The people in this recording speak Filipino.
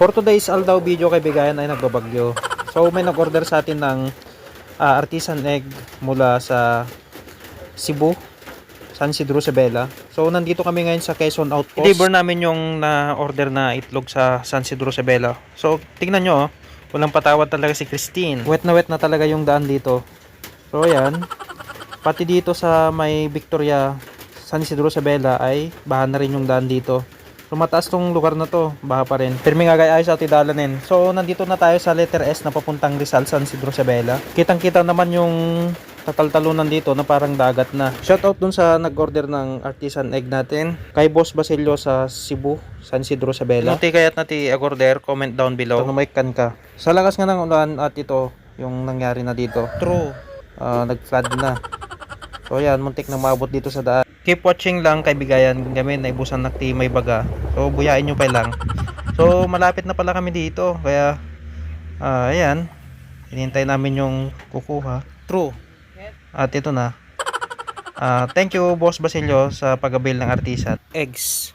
For today's Aldaw video kaibigan ay nagbabagyo. So may nag-order sa atin ng ah, artisan egg mula sa Cebu, San Isidro Isabela. So nandito kami ngayon sa Quezon Outpost. Deliver namin yung na-order na itlog sa San Isidro Isabela. So tingnan nyo, oh, walang patawad talaga si Christine. Wet na wet na talaga yung daan dito. So ayan, pati dito sa may Victoria, San Isidro Isabela ay bahan na rin yung daan dito. So mataas tong lugar na to, baha pa rin. Pirmi nga gaya ay sa Tidalanin. So nandito na tayo sa letter S na papuntang Rizal, San Isidro Isabela. Kitang-kita naman yung tataltalunan dito na parang dagat na. Shoutout dun sa nag-order ng artisan egg natin. Kay Boss Basilio sa Cebu, San Isidro Isabela. Kung kayat nati order, comment down below. Kung may kan ka. Sa lakas nga ng ulan at ito, yung nangyari na dito. True. Ah, nag-flood na. So yan, muntik na maabot dito sa daan. Keep watching lang kaibigayan kami na ibusan nakti may baga. So buyain nyo pa lang. So malapit na pala kami dito. Kaya ah ayan. Hinintay namin yung kukuha. True. At ito na. Ah, thank you Boss Basilio sa pag-avail ng artisan. Eggs.